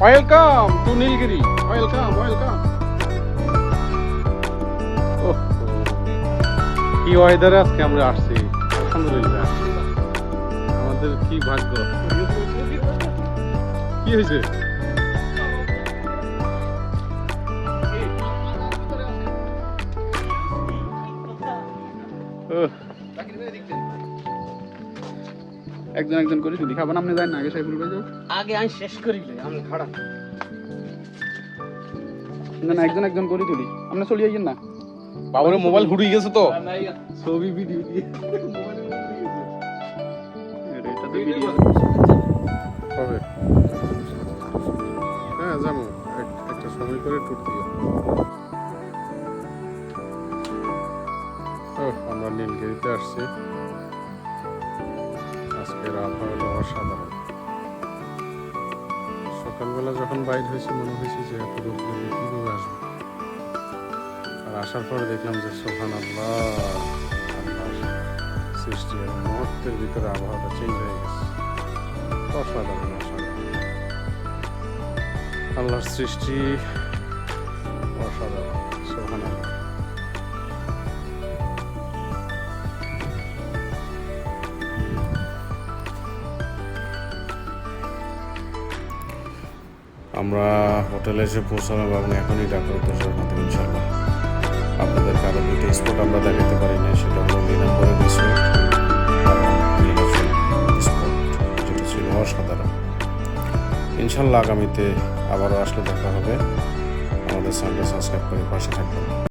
welcome to Nilgiri welcome welcome কি ওয়েদারে আজকে আমরা আসছি আলহামদুলিল্লাহ আমাদের কি ভাগ্য কি হয়েছে উহ, একজন একজন করে তুলি খাবেন আপনি না আগে সাইফুল ভাই আগে আমি শেষ করি আমি খাড়া। না না একজন একজন করে তুলি। আপনি চলে না। বাবুরে মোবাইল হুড়িয়ে গেছে তো। ছবি ভিডিও দিয়ে। এটা তো ভিডিও কবে হ্যাঁ যাব। একটা সময় করে আমরা নীলগিরিতে আসছি। আজকের আবহাওয়া হলো অসাধারণ। সকালবেলা যখন বাইর হয়েছে, মনে হয়েছে যে এত রোদ আসব? আর আসার পরে দেখলাম যে সোহান আল্লাহ সৃষ্টি মুহূর্তের ভিতরে আবহাওয়াটা চেঞ্জ হয়ে গেছে। অসাধারণ অসাধারণ। আল্লাহর সৃষ্টি অসাধারণ। আমরা হোটেলে এসে পৌঁছালাম এবং এখনই ডাক্তার উদ্দেশ্যে রওনা দেব ইনশাল্লাহ আপনাদের কারও দুইটা স্পট আমরা দেখাতে পারি না সেটা হলো এবং নীলাচল স্পট যেটা ছিল অসাধারণ। ইনশাল্লাহ আগামীতে আবারও আসলে দেখা হবে। আমাদের চ্যানেলটা সাবস্ক্রাইব করে পাশে থাকবেন।